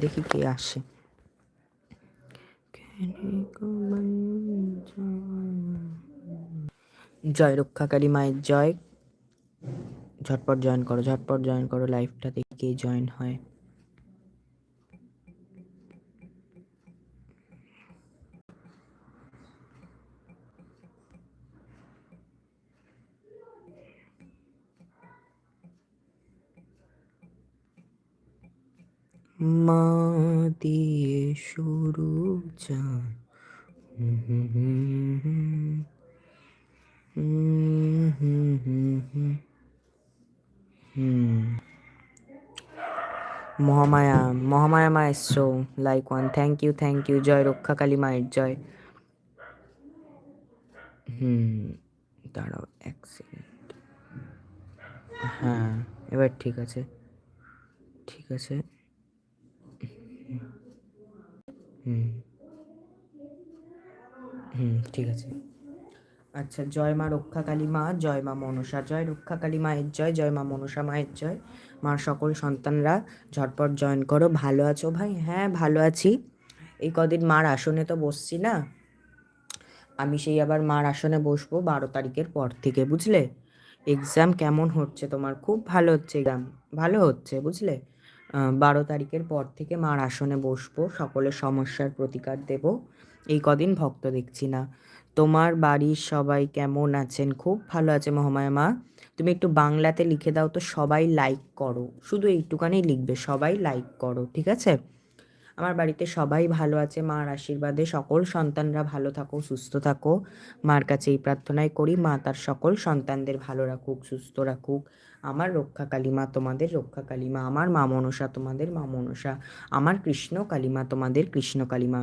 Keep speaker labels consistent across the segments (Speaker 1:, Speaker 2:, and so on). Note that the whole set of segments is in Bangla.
Speaker 1: দেখি কে আসে। জয় রক্ষাকারী মায়ের জয়। ঝটপট জয়েন করো, ঝটপট জয়েন করো লাইভটা দেখে জয়েন হয়। মা দিয়ে শুরু চান। মহামায়া মহামায়া মা এসছো like one thank you thank you জয় রক্ষা কালী মায়ের জয়। হুম, দাঁড়াও এক সেকেন্ড হ্যাঁ এবার ঠিক আছে। ঠিক আছে। হুম। হুম, ঠিক আছে। আচ্ছা জয় মা রক্ষাকালী মা, জয় মা মনসা জয় রক্ষাকালী মায়ের জয় জয় মা মনসা মায়ের জয়। মার সকল সন্তানরা, ঝটপট জয়েন করো। ভালো আছো ভাই? হ্যাঁ ভালো আছি। এই কদিন মার আসনে তো বসছি না। আমি সেই আবার মার আসনে বসবো বারো তারিখের পর থেকে, বুঝলে? এক্সাম কেমন হচ্ছে তোমার? খুব ভালো হচ্ছে এক্সাম ভালো হচ্ছে, বুঝলে? বারো তারিখের পর থেকে মার আসনে বসবো, সকলের সমস্যার প্রতিকার দেব। এই কদিন ভক্ত দেখছি না। তোমার বাড়ির সবাই কেমন আছেন? খুব ভালো আছে মহামায়া মা। তুমি একটু বাংলাতে লিখে দাও তো সবাই লাইক করো। শুধু এইটুখানেই লিখবে, সবাই লাইক করো, ঠিক আছে? আমার বাড়িতে সবাই ভালো আছে, মার আশীর্বাদে সকল সন্তানরা ভালো থাকো, সুস্থ থাকো। মার কাছে এই প্রার্থনাই করি, মা তার সকল সন্তানদের ভালো রাখুক, সুস্থ রাখুক। আমার রক্ষা কালিমা তোমাদের রক্ষা কালিমা, আমার মা মনসা তোমাদের মা মনসা, আমার কৃষ্ণ কালিমা তোমাদের কৃষ্ণ কালিমা।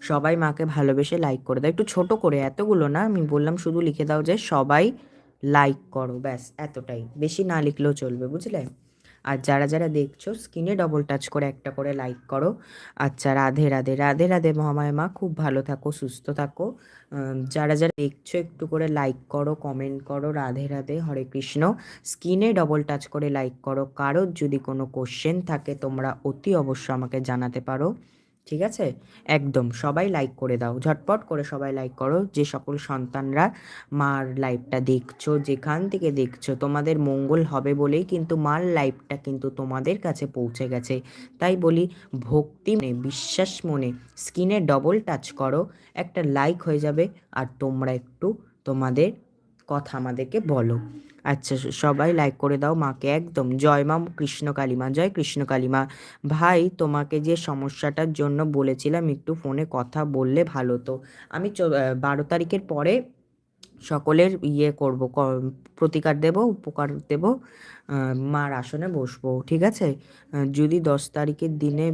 Speaker 1: সবাই মাকে ভালোবেসে লাইক করে দাও। একটু ছোট করে, এতগুলো না, আমি বললাম শুধু লিখে দাও যে সবাই লাইক করো, ব্যাস, এতটাই। বেশি না লিখলেও চলবে, বুঝলে? আর যারা যারা দেখছ স্ক্রিনে ডবল টাচ করে একটা করে লাইক করো। আচ্ছা রাধে রাধে রাধে রাধে মহামায় মা, খুব ভালো থাকো, সুস্থ থাকো। যারা যারা দেখছ, একটু করে লাইক করো কমেন্ট করো, রাধে রাধে, হরে কৃষ্ণ। স্ক্রিনে ডবল টাচ করে লাইক করো। কারোর যদি কোনো কোশ্চেন থাকে, তোমরা অতি অবশ্য আমাকে জানাতে পারো। ঠিক আছে? একদম, সবাই লাইক করে দাও। ঝটপট করে সবাই লাইক করো। যে সকল সন্তানরা মার লাইভটা দেখছ, যেখান থেকে দেখছ, তোমাদের মঙ্গল হবে বলেই কিন্তু মার লাইভটা কিন্তু তোমাদের কাছে পৌঁছে গেছে। তাই বলি, ভক্তি মনে, বিশ্বাস মনে স্ক্রিনে ডবল টাচ করো। একটা লাইক হয়ে যাবে, আর তোমরা একটু তোমাদের কথা আমাদেরকে বলো। আচ্ছা সবাই লাইক করে দাও মাকে একদম। জয় মা, কৃষ্ণ কালিমা, জয় কৃষ্ণ কালিমা। ভাই, তোমাকে যে সমস্যাটার জন্য বলেছিলাম একটু ফোনে কথা বললে ভালো তো আমি বারো তারিখের পরে সকলের ইয়ে করব প্রতিকার দেব, উপকার দেব মার আসনে বসবো, ঠিক আছে? যদি দশ তারিখের দিনে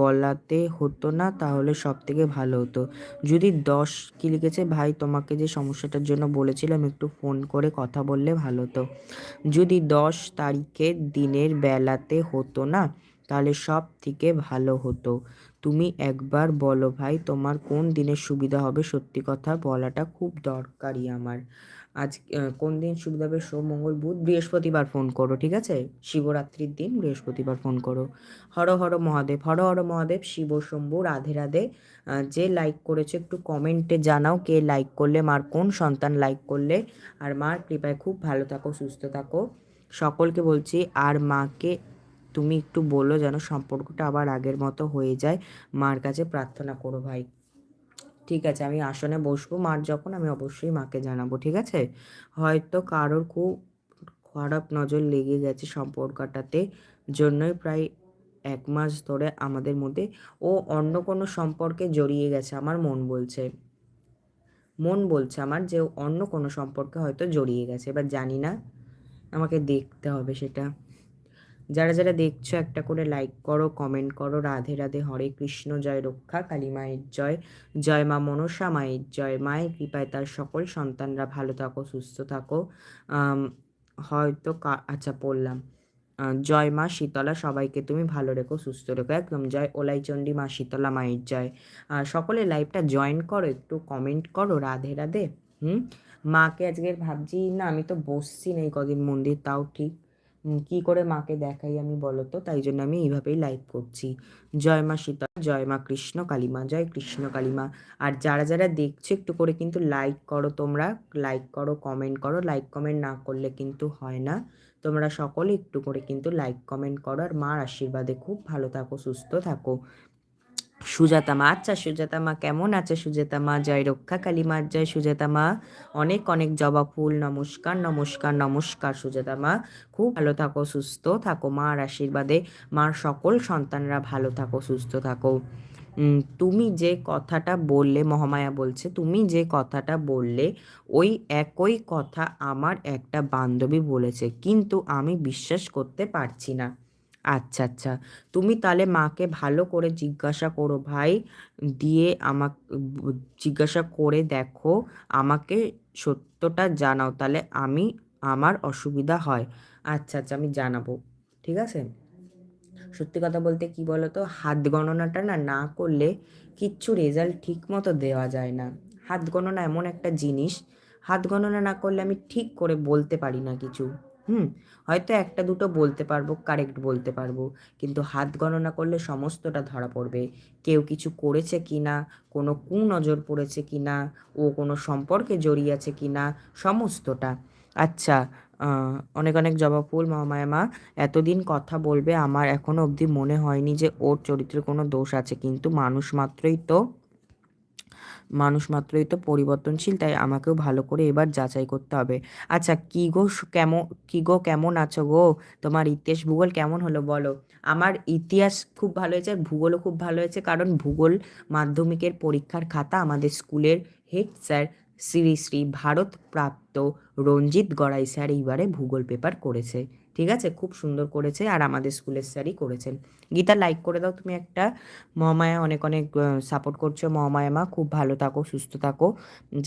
Speaker 1: বলাতে হতো না, তাহলে সব থেকে ভালো হতো। যদি দশ কি লিখেছে? ভাই, তোমাকে যে সমস্যাটার জন্য বলেছিলাম, একটু ফোন করে কথা বললে ভালো হতো। যদি দশ তারিখের দিনের বেলাতে হতো না তাহলে সব থেকে ভালো হতো। তুমি একবার বলো ভাই, তোমার কোন দিনের সুবিধা হবে? সত্যি কথা বলাটা খুব দরকারি আমার। আজ কোন দিন সুবিধা হবে? সোম, মঙ্গল, বুধ, বৃহস্পতিবার ফোন করো, ঠিক আছে? শিবরাত্রির দিন বৃহস্পতিবার ফোন করো। হর হর মহাদেব, হর হর মহাদেব, শিব, শম্ভু, রাধে রাধে। যে লাইক করেছে একটু কমেন্টে জানাও কে লাইক করলে, মার কোন সন্তান লাইক করলে। আর মার কৃপায় খুব ভালো থাকো, সুস্থ থাকো। সকলকে বলছি, আর মাকে তুমি একটু বলো যেন সম্পর্কটা আবার আগের মতো হয়ে যায়। মার কাছে প্রার্থনা করো ভাই। ঠিক আছে, আমি আসনে বসবো। মার যখন, আমি অবশ্যই মাকে জানাব, ঠিক আছে? হয়তো কারোর খুব খারাপ নজর লেগে গেছে সম্পর্কটাতে, জন্যই প্রায় এক মাস ধরে আমাদের মধ্যে। ও অন্য কোনো সম্পর্কে জড়িয়ে গেছে, আমার মন বলছে। মন বলছে আমার যে অন্য কোনো সম্পর্কে হয়তো জড়িয়ে গেছে, এবার জানি না। আমাকে দেখতে হবে সেটা। যারা যারা দেখছ একটা করে লাইক করো কমেন্ট করো, রাধে রাধে, হরে কৃষ্ণ, জয় রক্ষা, কালী মায়ের জয় জয় মা মনসা মায়ের জয়, মায়ের কৃপায় তার সকল সন্তানরা ভালো থাকো, সুস্থ থাকো। হয়তো কা- আচ্ছা পড়লাম জয় মা শীতলা, সবাইকে তুমি ভালো রেখো, সুস্থ রেখো। একদম জয় ওলাইচণ্ডী মা শীতলা মায়ের জয়। সকলে লাইভটা জয়েন করো, একটু কমেন্ট করো, রাধে রাধে। হুম? মাকে আজকের ভাবছি, না আমি তো বসছি না এই কদিন মন্দির, তাও ঠিক। কি করে মাকে দেখাই আমি বলো তো? তাই জন্য আমি এইভাবেই লাইভ করছি। জয় মা সীতা জয় মা কৃষ্ণ, কালিমা, জয় কৃষ্ণ, কালিমা। আর যারা যারা দেখছ একটু করে কিন্তু লাইক করো তোমরা। লাইক করো কমেন্ট করো। লাইক কমেন্ট না করলে কিন্তু হয় না। তোমরা সকলে একটু করে কিন্তু লাইক কমেন্ট করো। আর মার আশীর্বাদে খুব ভালো থাকো, সুস্থ থাকো। সুজাতা মা আচ্ছা সুজাতা মা কেমন আছে? সুজাতা মা জয় রক্ষা, কালী মার জয়। সুজাতা মা অনেক অনেক জবা ফুল, নমস্কার নমস্কার নমস্কার সুজাতা মা খুব ভালো থাকো, সুস্থ থাকো, মার আশীর্বাদে। মার সকল সন্তানরা ভালো থাকো, সুস্থ থাকো। তুমি যে কথাটা বললে, মহামায়া বলছে, তুমি যে কথাটা বললে, ওই একই কথা আমার একটা বান্ধবী বলেছে, কিন্তু আমি বিশ্বাস করতে পারছি না। আচ্ছা আচ্ছা। তুমি তাহলে মাকে ভালো করে জিজ্ঞাসা করো ভাই। দিয়ে আমাকে, জিজ্ঞাসা করে দেখো, আমাকে সত্যটা জানাও। তাহলে আমি, আমার অসুবিধা হয়। আচ্ছা আচ্ছা আমি জানাব। ঠিক আছে? সত্যি কথা বলতে কি বলো তো হাত গণনাটা না না করলে কিচ্ছু রেজাল্ট ঠিক মতো দেওয়া যায় না। হাত গণনা এমন একটা জিনিস। হাত গণনা না করলে আমি ঠিক করে বলতে পারি না কিছু। হুম, হয়তো একটা দুটো বলতে পারব কারেক্ট বলতে পারব। কিন্তু হাত গণনা করলে সমস্তটা ধরা পড়বে। কেউ কিছু করেছে কি না কোনো কুনজর পড়েছে কি না ও কোনো সম্পর্কে জড়িয়ে আছে কি না সমস্তটা। আচ্ছা অনেক অনেক জবা ফুল মহামায়া মা, এতদিন কথা বলবে, আমার এখনও অবধি মনে হয়নি যে ওর চরিত্রে কোনো দোষ আছে, কিন্তু মানুষ মাত্রই তো মানুষ মাত্রই তো পরিবর্তনশীল, তাই আমাকেও ভালো করে এবার যাচাই করতে হবে। আচ্ছা কি গো কেমন কি গো কেমন আছো গো? তোমার ইতিহাস ভূগোল কেমন হলো বলো? আমার ইতিহাস খুব ভালো হয়েছে, আর ভূগোলও খুব ভালো হয়েছে, কারণ ভূগোল মাধ্যমিকের পরীক্ষার খাতা আমাদের স্কুলের হেড স্যার শ্রী শ্রী ভারত প্রাপ্ত রঞ্জিত গড়াই স্যার এইবারে ভূগোল পেপার করেছে। ঠিক আছে? খুব সুন্দর করেছে আর আমাদের স্কুলের স্যারই করেছেন। গীতা লাইক করে দাও তুমি একটা। মহামায়া, অনেক অনেক সাপোর্ট করছ। মহামায়া মা, খুব ভালো থাকো, সুস্থ থাকো।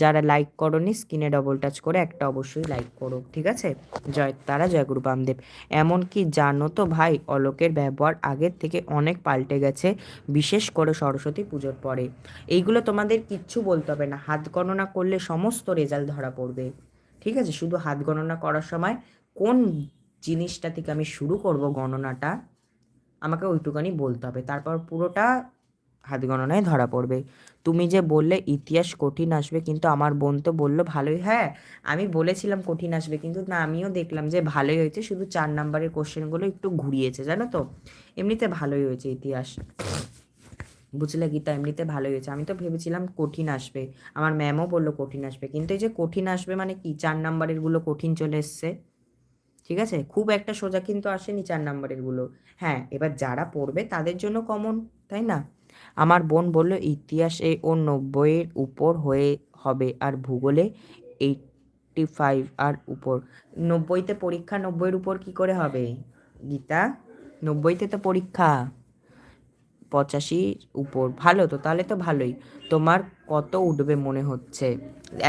Speaker 1: যারা লাইক করনি স্ক্রিনে ডবল টাচ করে একটা অবশ্যই লাইক করো, ঠিক আছে? জয় তারা, জয় গুরু বামদেব। এমনকি জানো তো ভাই, অলোকের ব্যবহার আগের থেকে অনেক পাল্টে গেছে, বিশেষ করে সরস্বতী পুজোর পরে। এইগুলো তোমাদের কিচ্ছু বলতে হবে না। হাত গণনা করলে সমস্ত রেজাল্ট ধরা পড়বে। ঠিক আছে? শুধু হাত গণনা করার সময় কোন জিনিসটা থেকে আমি শুরু করব গণনাটা, আমাকে ওইটুকানি বলতে হবে। তারপর পুরোটা হাত গণনায় ধরা পড়বে। তুমি যে বললে ইতিহাস কঠিন আসবে, কিন্তু আমার বোন তো বলল ভালোই হ্যাঁ আমি বলেছিলাম কঠিন আসবে, কিন্তু না, আমিও দেখলাম যে ভালোই হয়েছে, শুধু চার নাম্বারের কোশ্চেনগুলো একটু ঘুরিয়েছে, জানো তো? এমনিতে ভালোই হয়েছে ইতিহাস। বুঝলে গীতা, এমনিতে ভালোই হয়েছে। আমি তো ভেবেছিলাম কঠিন আসবে। আমার ম্যামও বলল কঠিন আসবে। কিন্তু এই যে কঠিন আসবে মানে কি? চার নাম্বারেরগুলো কঠিন চলে এসছে। ঠিক আছে? খুব একটা সোজা কিন্তু আসেনি চার নাম্বারেরগুলো। হ্যাঁ এবার যারা পড়বে তাদের জন্য কমন তাই না? আমার বোন বলল, ইতিহাসে ও নব্বইয়ের উপর হয়ে হবে আর ভূগোলে এইটটি ফাইভ আর উপর। নব্বইতে পরীক্ষা, নব্বইয়ের উপর কি করে হবে? গীতা, নব্বইতে তো পরীক্ষা, পঁচাশির উপর। ভালো তো, তাহলে তো ভালোই। তোমার কত উঠবে মনে হচ্ছে?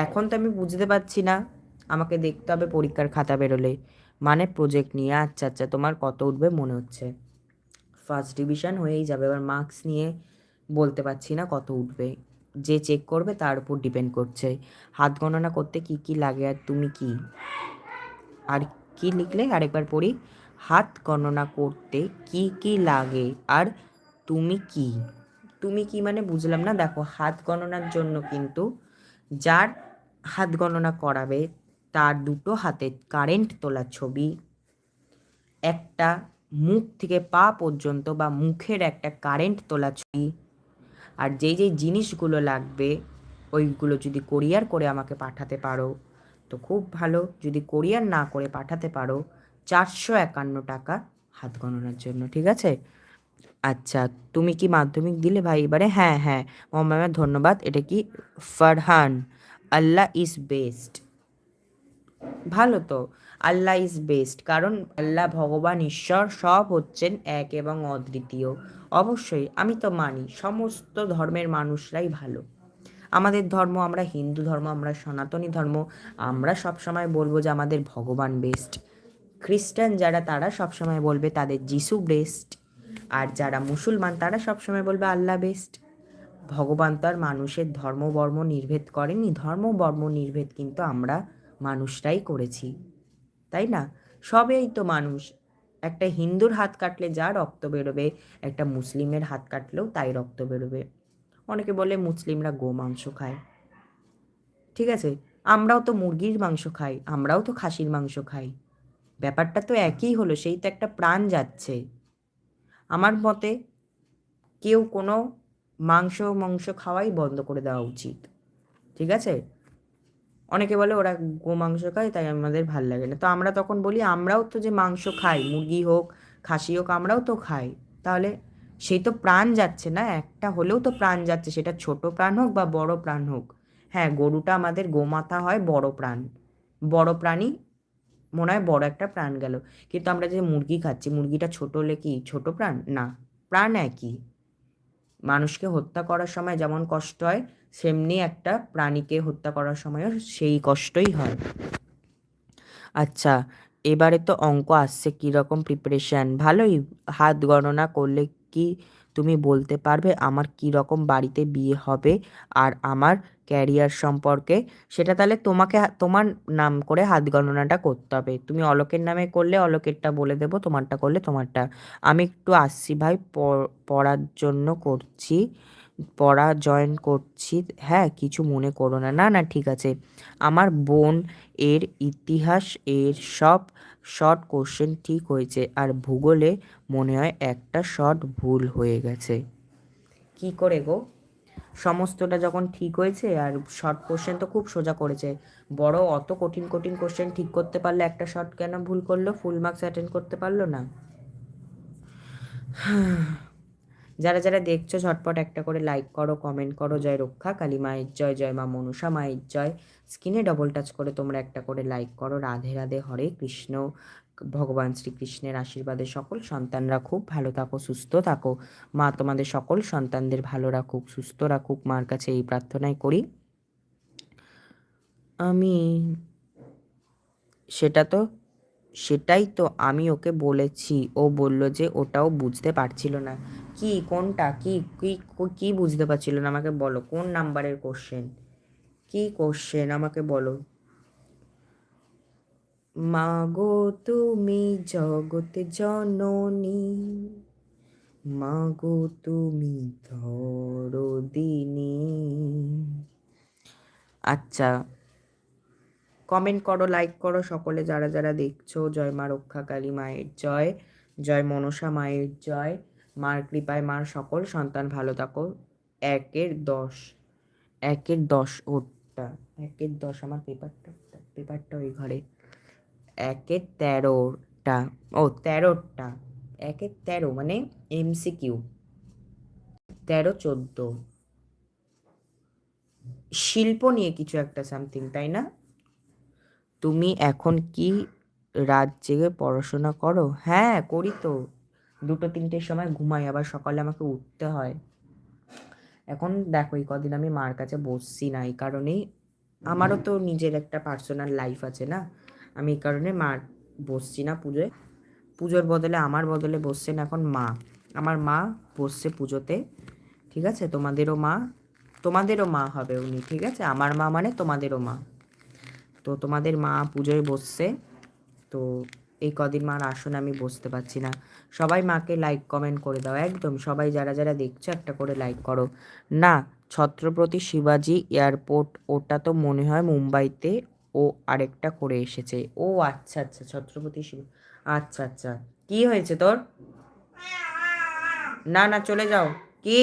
Speaker 1: এখন তো আমি বুঝতে পারছি না। আমাকে দেখতে হবে পরীক্ষার খাতা বেরোলে। মানে প্রজেক্ট নিয়ে আচ্ছা আচ্ছা তোমার কত উঠবে মনে হচ্ছে। ফার্স্ট ডিভিশন হয়েই যাবে, এবার মার্কস নিয়ে বলতে পারছি না কত উঠবে। যে চেক করবে তার উপর ডিপেন্ড করছে। হাত গণনা করতে কি কি লাগে আর তুমি কি? আর কি লিখলে আরেকবার পড়ি? হাত গণনা করতে কি কি লাগে আর তুমি কি? তুমি কি মানে বুঝলাম না, দেখো, হাত গণনার জন্য কিন্তু যার হাত গণনা করাবে তার দুটো হাতে কারেন্ট তোলা ছবি। একটা মুখ থেকে পা পর্যন্ত বা মুখের একটা কারেন্ট তোলা ছবি। আর যেই যেই জিনিসগুলো লাগবে, ওইগুলো যদি কোরিয়ার করে আমাকে পাঠাতে পারো, তো খুব ভালো। যদি কোরিয়ার না করে পাঠাতে পারো, চারশো একান্ন টাকা হাত গণনার জন্য, ঠিক আছে? আচ্ছা তুমি কি মাধ্যমিক দিলে ভাই? এবারে হ্যাঁ হ্যাঁ। মোহাম্মদ ধন্যবাদ। এটা কি? ফারহান। Allah is best. ভালো তো, আল্লাহ ইজ বেস্ট কারণ আল্লাহ, ভগবান, ঈশ্বর সব হচ্ছেন এক এবং অদ্বিতীয়। অবশ্যই আমি তো মানি, সমস্ত ধর্মের মানুষরাই ভালো। আমাদের ধর্ম আমরা হিন্দু ধর্ম, আমরা সনাতনী ধর্ম, আমরা সবসময় বলব যে আমাদের ভগবান বেস্ট খ্রিস্টান যারা, তারা সবসময় বলবে তাদের যিশু বেস্ট আর যারা মুসলমান, তারা সবসময় বলবে আল্লাহ বেস্ট ভগবান তো আর মানুষের ধর্ম বর্ম নির্ভেদ করেনি, ধর্ম বর্ম নির্ভেদ কিন্তু আমরা মানুষরাই করেছি, তাই না? সবেই তো মানুষ। একটা হিন্দুর হাত কাটলে যা রক্ত বেরোবে, একটা মুসলিমের হাত কাটলেও তাই রক্ত বেরোবে। অনেকে বলে মুসলিমরা গো মাংস খায়। ঠিক আছে, আমরাও তো মুরগির মাংস খাই, আমরাও তো খাসির মাংস খাই। ব্যাপারটা তো একই হলো, সেই তো একটা প্রাণ যাচ্ছে। আমার মতে কেউ কোনো মাংস মাংস খাওয়াই বন্ধ করে দেওয়া উচিত। ঠিক আছে? অনেকে বলে ওরা গো মাংস খায়, তাই আমাদের ভালো লাগে না। তো আমরা তখন বলি, আমরাও তো যে মাংস খাই, মুরগি হোক, খাসি হোক, আমরাও তো খাই। তাহলে সেই তো প্রাণ যাচ্ছে না, একটা হলেও তো প্রাণ যাচ্ছে, সেটা ছোট প্রাণ হোক বা বড় প্রাণ হোক। হ্যাঁ গরুটা আমাদের গোমাতা হয়, বড় প্রাণ। বড় প্রাণী মনে হয় বড় একটা প্রাণ গেল। কিন্তু আমরা যে মুরগি খাচ্ছি, মুরগিটা ছোট হলে কি ছোট প্রাণ? না, প্রাণ একই। মানুষকে হত্যা করার সময় যেমন কষ্ট হয়, সেমনি একটা প্রাণীকে হত্যা করার সময়ও সেই কষ্টই হয়। আচ্ছা এবারে তো অঙ্ক আসছে, কীরকম প্রিপারেশান ভালোই, হাত গণনা করলে কি তুমি বলতে পারবে আমার কী রকম বাড়িতে বিয়ে হবে আর আমার ক্যারিয়ার সম্পর্কে। সেটা তাহলে তোমাকে তোমার নাম করে হাত গণনাটা করতে হবে। তুমি অলোকের নামে করলে অলোকেরটা বলে দেবো, তোমারটা করলে তোমারটা। আমি একটু আসছি ভাই পড়ার জন্য করছি, পড়া জয়েন করছি। হ্যাঁ কিছু মনে করো না। না না, ঠিক আছে। আমার বোন এর ইতিহাস, এর সব শর্ট কোশ্চেন ঠিক হয়েছে, আর ভূগোলে মনে হয় একটা শর্ট ভুল হয়ে গেছে। কি করে গো? সমস্তটা যখন ঠিক হয়েছে, আর শর্ট কোশ্চেন তো খুব সোজা করেছে, বড় অত কঠিন কঠিন কোশ্চেন ঠিক করতে পারলে একটা শর্ট কেন ভুল করল? ফুল মার্কস অ্যাটেন্ড করতে পারল না? যারা যারা দেখছ ঝটপট একটা করে লাইক করো কমেন্ট করো, জয় রক্ষা, কালী মায়ের জয় জয় মা মনসা মায়ের জয়। স্ক্রিনে ডবল টাচ করে তোমরা একটা করে লাইক করো। রাধে রাধে, হরে কৃষ্ণ, ভগবান শ্রীকৃষ্ণের আশীর্বাদে সকল সন্তানরা খুব ভালো থাকো, সুস্থ থাকো। মা, তোমাদের সকল সন্তানদের ভালো রাখুক, সুস্থ রাখুক। মার কাছে এই প্রার্থনাই করি। আমি সেটা তো, সেটাই তো আমি ওকে বলেছি। ও বলল যে ওটাও বুঝতে পারছিল না। কি, কোনটা? কি কি বুঝতে পারছিল না? আমাকে বলো, কোন নাম্বারের কোশ্চেন কি কোশ্চেন আমাকে বলো। মাগো তুমি জগতে জননী, মাগো তুমি ধরো দিনী আচ্ছা কমেন্ট করো লাইক করো সকলে যারা যারা দেখছ। জয় মা রক্ষা কালী মায়ের জয় জয় মনসা মায়ের জয়, মার কৃপায় মার সকল, সন্তান ভালো থাকো। একের দশ একের দশ ওটা একের দশ আমার পেপারটা পেপারটা ওই ঘরে। একের তেরোটা, ও তেরোটা একের তেরো মানে এমসিকিউ তেরো, চোদ্দ। শিল্প নিয়ে কিছু একটা সামথিং তাই না? তুমি এখন কি রাত জেগে পড়াশোনা করো? হ্যাঁ করি তো। দুটো, তিনটের সময় ঘুমাই, আবার সকালে আমাকে উঠতে হয়। এখন দেখো এই কদিন আমি মার কাছে বসছি না এই কারণেই আমারও তো নিজের একটা পার্সোনাল লাইফ আছে না আমি এই কারণে মার বসছি না পুজোয়। পুজোর বদলে আমার বদলে বসছেন এখন মা আমার মা বসছে পুজোতে ঠিক আছে? তোমাদেরও মা তোমাদেরও মা হবে উনি ঠিক আছে? আমার মা মানে তোমাদেরও মা। তো তোমাদের মা পুজোয় বসছে তো এই কদিন মার আসনে আমি বসতে পারছি না। সবাই মাকে লাইক কমেন্ট করে দাও। একদম, সবাই যারা যারা দেখছ একটা করে লাইক করো। না, ছত্রপতি শিবাজি এয়ারপোর্ট, ওটা তো মনে হয় মুম্বাইতে ও আরেকটা করে এসেছে। ও আচ্ছা আচ্ছা ছত্রপতি শিব আচ্ছা আচ্ছা। কি হয়েছে তোর? না না, চলে যাও। কি?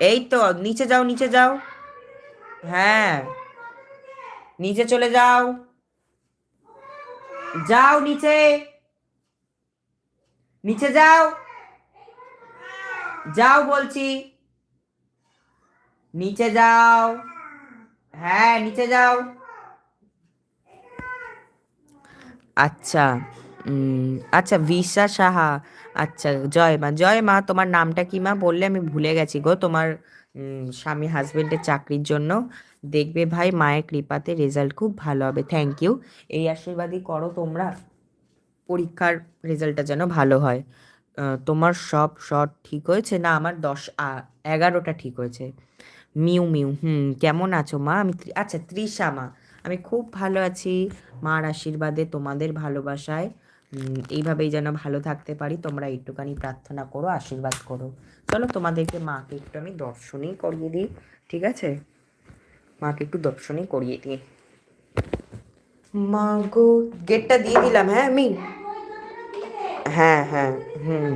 Speaker 1: এই তো, নিচে যাও নিচে যাও। হ্যাঁ নিচে চলে যাও। যাও নিচে। নিচে যাও। যাও বলছি। নিচে যাও। হ্যাঁ নিচে যাও। আচ্ছা আচ্ছা ভিসা সাহা। আচ্ছা জয় মা জয় মা, তোমার নামটা কি মা? বললে আমি ভুলে গেছি গো তোমার স্বামী হাজবেন্ডের চাকরির জন্য। দেখবে ভাই মায়ের কৃপাতে রেজাল্ট খুব ভালো হবে। থ্যাংক ইউ এই আশীর্বাদই করো তোমরা, পরীক্ষার রেজাল্টটা যেন ভালো হয়। তোমার সব শট ঠিক হয়েছে? না, আমার দশ এগারোটা ঠিক হয়েছে। মিউ মিউ, হুম, কেমন আছো মা? আমি আচ্ছা তৃষা মা, আমি খুব ভালো আছি। মার আশীর্বাদে তোমাদের ভালোবাসায় এইভাবেই যেন ভালো থাকতে পারি। তোমরা একটুখানি প্রার্থনা করো, আশীর্বাদ করো। চলো তোমাদেরকে মাকে একটু আমি দর্শনই করিয়ে দিই, ঠিক আছে? মাকে একটু দর্শনই করিয়ে দিই। মা গো গেটটা দিয়ে দিলাম হ্যাঁ আমি? হ্যাঁ হ্যাঁ হুম।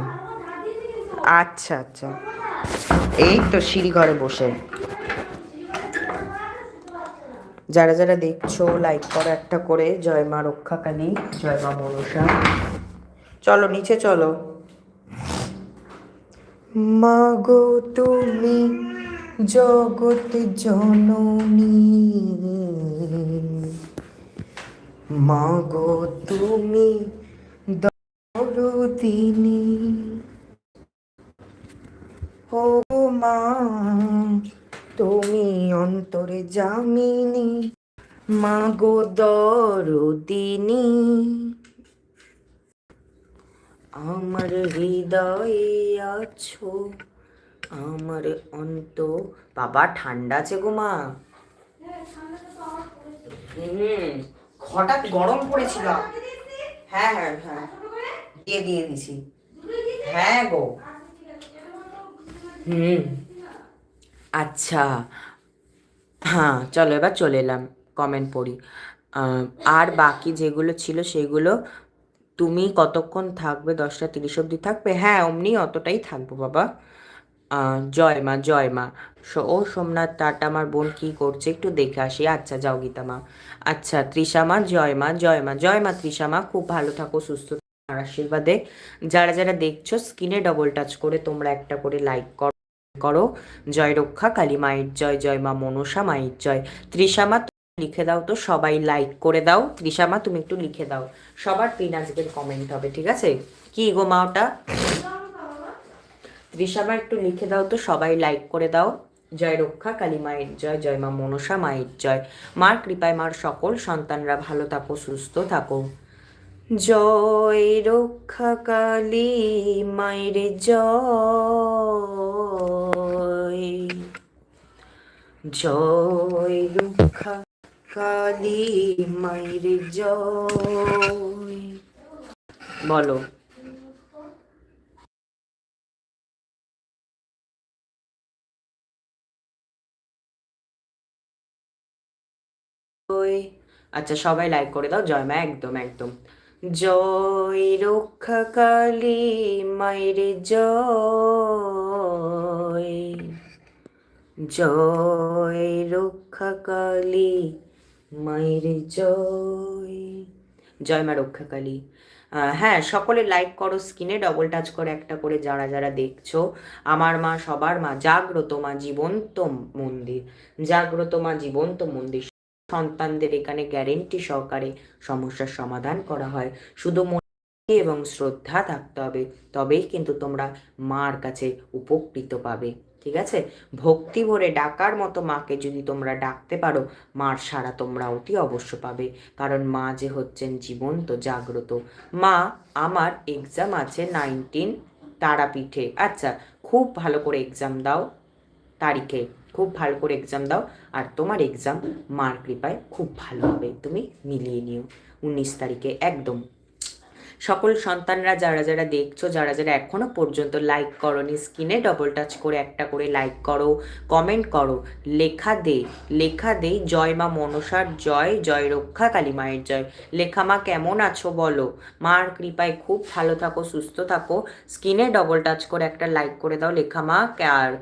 Speaker 1: আচ্ছা আচ্ছা। এই তো সিঁড়ি ঘরে বসে। যারা যারা দেখছ লাইক করো একটা করে। জয় মা রক্ষাকালী জয় মা মনসা। চলো নিচে চলো। মা গো তুমি জগৎ জননী। মা গো তুমি দরদিনী। ও মা, তুমি অন্তরে জামিনী মাগো দরদিনী। আমার হৃদয়ে আছো আমার অন্ত বাবা ঠান্ডা আছে গো মা। হঠাৎ গরম পড়েছিল। হ্যাঁ হ্যাঁ হ্যাঁ। দিয়ে দিয়ে দিছি। হ্যাঁ গো। হুম। আচ্ছা। হ্যাঁ চলো এবার চলে এলাম কমেন্ট পড়ি। আর বাকি যেগুলো ছিল সেগুলো তুমি কতক্ষণ থাকবে? দশটা তিরিশ অবধি থাকবে? হ্যাঁ অমনি অতটাই থাকব বাবা। জয় মা জয় মা। ও সোমনাথ টাটা আমার বোন কি করছে একটু দেখে আসি। আচ্ছা যাও গীতা মা। আচ্ছা তৃষা মা, জয় মা জয় মা জয় মা তৃষা মা, খুব ভালো থাকো, সুস্থ আমার আশীর্বাদে। যারা যারা দেখছ, স্ক্রিনে ডবল টাচ করে তোমরা একটা করে লাইক করো করো। জয় রক্ষা, কালী মায়ের জয় জয় মা মনসা মায়ের জয়। তৃষা মা লিখে দাও তো, সবাই লাইক করে দাও। তৃষা মা, তুমি একটু লিখে দাও। সবার পিন আজকের কমেন্ট হবে, ঠিক আছে? কি গো মা ওটা? মা, একটু লিখে দাও তো, সবাই লাইক করে দাও। জয় রক্ষা, কালী মায়ের জয় জয় মা মনসা মায়ের জয়। মার কৃপায়, মার সকল, সন্তানরা ভালো থাকো, সুস্থ থাকো। জয় রক্ষা, কালী মায়ের জয়। জয় রক্ষা, কালী মায়ের জয়। বলো। আচ্ছা সবাই লাইক করে দাও। জয় মা, একদম একদম। জয় রক্ষা কালী মায়ের জয়। জয় রক্ষা কালী মায়ের জয়। জয় মা রক্ষা কালী হ্যাঁ সকলে লাইক করো স্ক্রিনে ডবল টাচ করে একটা করে যারা যারা দেখছ। আমার মা সবার মা, জাগ্রত মা জীবন্ত মন্দির। জাগ্রত মা জীবন্ত মন্দির। সন্তানদের এখানে গ্যারেন্টি সহকারে সমস্যার সমাধান করা হয়। শুধু মনে এবং শ্রদ্ধা থাকতে হবে, তবেই কিন্তু তোমরা মার কাছে উপকৃত পাবে। ঠিক আছে? ভক্তি ভরে ডাকার মতো মাকে যদি তোমরা ডাকতে পারো, মার সারা তোমরা অতি অবশ্য পাবে। কারণ মা যে হচ্ছেন জীবন্ত, জাগ্রত। মা, আমার এক্সাম আছে নাইনটিন তারাপীঠে। আচ্ছা খুব ভালো করে এক্সাম দাও তারিখে। খুব ভালো করে এক্সাম দাও। আর তোমার এক্সাম মার কৃপায় খুব ভালো হবে, তুমি মিলিয়ে নিও। উনিশ তারিখে একদম। সকল সন্তানরা, যারা যারা দেখছ, যারা যারা এখনও পর্যন্ত লাইক করনি স্ক্রিনে ডবল টাচ করে একটা করে লাইক করো কমেন্ট করো। লেখা দে লেখা দে, জয় মা মনসার জয় জয় রক্ষা কালী মায়ের জয়। লেখা মা, কেমন আছো বলো? মার কৃপায় খুব ভালো থাকো, সুস্থ থাকো। স্ক্রিনে ডবল টাচ করে একটা লাইক করে দাও। লেখা মা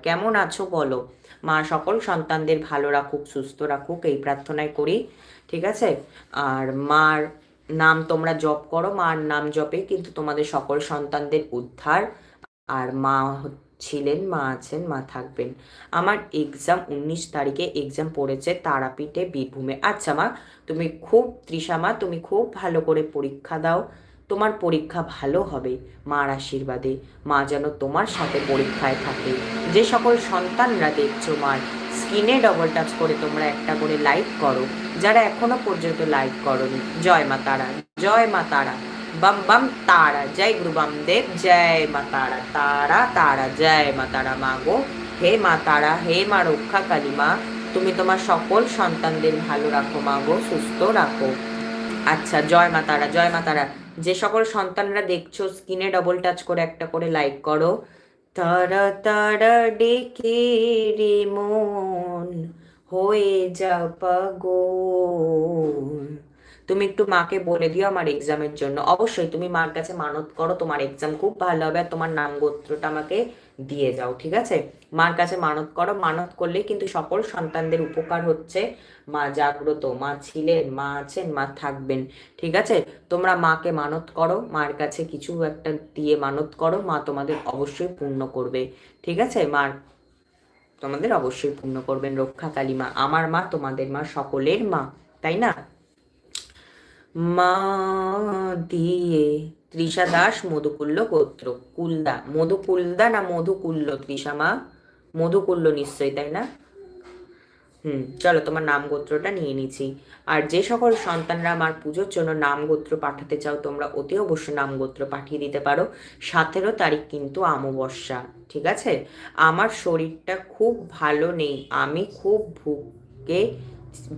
Speaker 1: কেমন আছো বলো? মা সকল সন্তানদের ভালো রাখুক, সুস্থ রাখুক, এই প্রার্থনায় করি, ঠিক আছে? আর মার নাম তোমরা জপ করো, মার নাম জপে কিন্তু তোমাদের সকল সন্তানদের উদ্ধার। আর মা ছিলেন, মা আছেন, মা থাকবেন। আমার এক্সাম উনিশ তারিখে এক্সাম পড়েছে তারাপীঠে বীরভূমে। আচ্ছা মা, তুমি খুব তৃষা মা, তুমি খুব ভালো করে পরীক্ষা দাও। তোমার পরীক্ষা ভালো হবে। মার আশীর্বাদে, মা যেন তোমার সাথে পরীক্ষায় থাকে। যে সকল সন্তানরা দেখছ, মার, স্ক্রিনে ডবল টাচ করে তোমরা একটা করে লাইক করো। যারা এখনও পর্যন্ত লাইক করোনি, জয় মা তারা, জয় মা তারা। বাম বাম তারা, জয় গুরু বামদেব, জয় মা তারা তারা তারা, জয় মা তারা মা গো। হে মা তারা, হে মা রক্ষা কালী মা, তুমি তোমার সকল সন্তানদের ভালো রাখো মা গো, সুস্থ রাখো। আচ্ছা জয় মা তারা, জয় মা তারা। যে সকল সন্তানরা দেখছ, স্ক্রিনে ডবল টাচ করে একটা করে লাইক করো। তারা তারা ডেকে রে মন হয়ে যা পাগল। তুমি একটু মাকে বলে দিও আমার এক্সামের জন্য। অবশ্যই তুমি মার কাছে মানত করো, তোমার এক্সাম খুব ভালো হবে আর তোমার নাম গোত্রটা আমাকে দিয়ে যাও, ঠিক আছে? মার কাছে মানত করো, মানত করলে কিন্তু সকল সন্তানদের উপকার হচ্ছে। মা জাগ্রত, মা ছিলেন, মা আছেন, মা থাকবেন, ঠিক আছে? তোমরা মাকে মানত করো, মার কাছে কিছু একটা দিয়ে মানত করো, মা তোমাদের অবশ্যই পূর্ণ করবে, ঠিক আছে? মার তোমাদের অবশ্যই পূর্ণ করবেন, রক্ষা কালী মা। আমার মা তোমাদের মা, সকলের মা, তাই না? মা দিয়ে। তৃষা দাস মধুকুল্ল গোত্র। কুলদা। মধুকুলদা না মধুকুল্ল তৃষা মা? মধুকুল্ল নিশ্চয়ই, তাই না? হুম, চলো তোমার নাম গোত্রটা নিয়ে নিচ্ছি। আর যে সকল সন্তানরা আমার পুজোর জন্য নাম গোত্র পাঠাতে চাও, তোমরা অতি অবশ্যই নাম গোত্র পাঠিয়ে দিতে পারো। সতেরো তারিখ কিন্তু অমাবস্যা, ঠিক আছে? আমার শরীরটা খুব ভালো নেই। আমি খুব ভুগে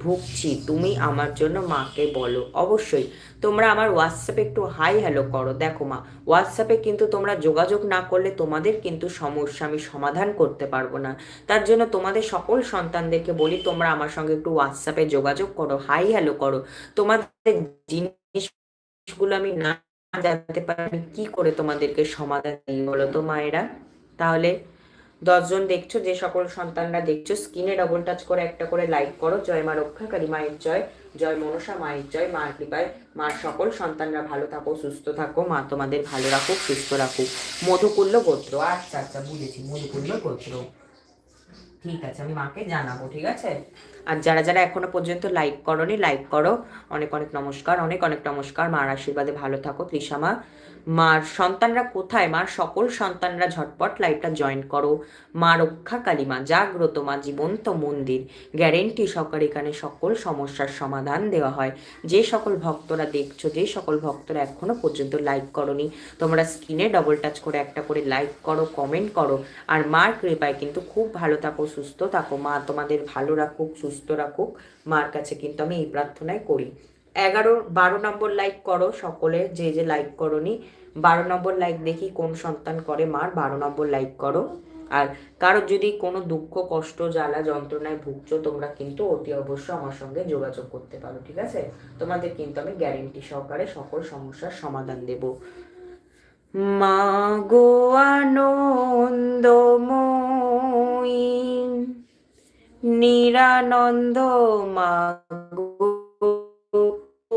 Speaker 1: ভুগছি, তুমি আমার জন্য মাকে বলো। অবশ্যই, তোমরা আমার হোয়াটসঅ্যাপে একটু হাই হ্যালো করো। দেখো মা হোয়াটসঅ্যাপে কিন্তু তোমরা যোগাযোগ না করলে তোমাদের কিন্তু সমস্যা, আমি সমাধান করতে পারব না। তার জন্য তোমাদের সকল সন্তানদেরকে বলি, তোমরা আমার সঙ্গে একটু হোয়াটসঅ্যাপে যোগাযোগ করো হাই হ্যালো করো। তোমাদের জিনিসগুলো আমি না জানতে পারি কি করে তোমাদেরকে সমাধান দিই বলো তো মায়েরা? তাহলে দশজন দেখছ, যে সকল সন্তানরা দেখছ, স্ক্রিনে ডবল টাচ করে একটা করে লাইক করো। জয় মা রক্ষাকারী মায়ের জয় জয় মনসা, মায়ের জয়, মার কৃপায়, মার সকল। সন্তানরা ভালো থাকো, সুস্থ থাকো, মা তোমাদের ভালো রাখুক, সুস্থ রাখুক। মধুকুল্য গোত্র আচ্ছা আচ্ছা বুঝেছি, মধুকুল্ল গোত্র। ঠিক আছে, আমি মাকে জানাব, ঠিক আছে? আর যারা যারা এখনও পর্যন্ত লাইক করনি লাইক করো। অনেক অনেক নমস্কার, অনেক অনেক নমস্কার। মার আশীর্বাদে ভালো থাকো তৃষা মা। মার সন্তানরা কোথায়? মার সকল সন্তানরা ঝটপট লাইভটা জয়েন করো। মা রক্ষা কালী মা জাগ্রত মা, জীবন্ত মন্দির। গ্যারেন্টি সহকারে এখানে সকল সমস্যার সমাধান দেওয়া হয়। যে সকল ভক্তরা দেখছ, যে সকল ভক্তরা এখনও পর্যন্ত লাইক করনি, তোমরা স্ক্রিনে ডবল টাচ করে একটা করে লাইক করো কমেন্ট করো। আর মার কৃপায় কিন্তু খুব ভালো থাকো, সুস্থ থাকো। মা তোমাদের ভালো রাখুক, সুস্থ রাখুক। মার কাছে কিন্তু আমি এই প্রার্থনাই করি। এগারো, বারো নম্বর লাইক করো সকলে, যে যে লাইক করনি। বারো নম্বর লাইক দেখি কোন সন্তান করে মার, বারো নম্বর লাইক করো। আর কারোর যদি কোনো দুঃখ, কষ্ট, জ্বালা, যন্ত্রণায় ভুগছো, তোমরা কিন্তু অতি অবশ্যই আমার সঙ্গে যোগাযোগ করতে পারো, ঠিক আছে? তোমাদের কিন্তু আমি গ্যারেন্টি সহকারে সকল সমস্যার সমাধান দেব। মা গো নিরানন্দ মা গো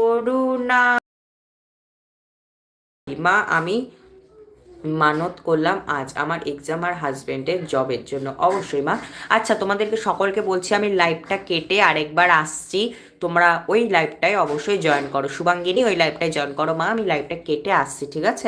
Speaker 1: করুণা মা, আমি মানত করলাম আজ আমার এক্সাম আর হাজবেন্ডের জবের জন্য। অবশ্যই, মা। আচ্ছা তোমাদেরকে সকলকে বলছি, আমি লাইভটা কেটে আরেকবার আসছি। তোমরা ওই লাইভটায় অবশ্যই জয়েন করো। শুভাঙ্গিনী, ওই লাইভটায় জয়েন করো। মা, আমি লাইভটা কেটে আসছি, ঠিক আছে?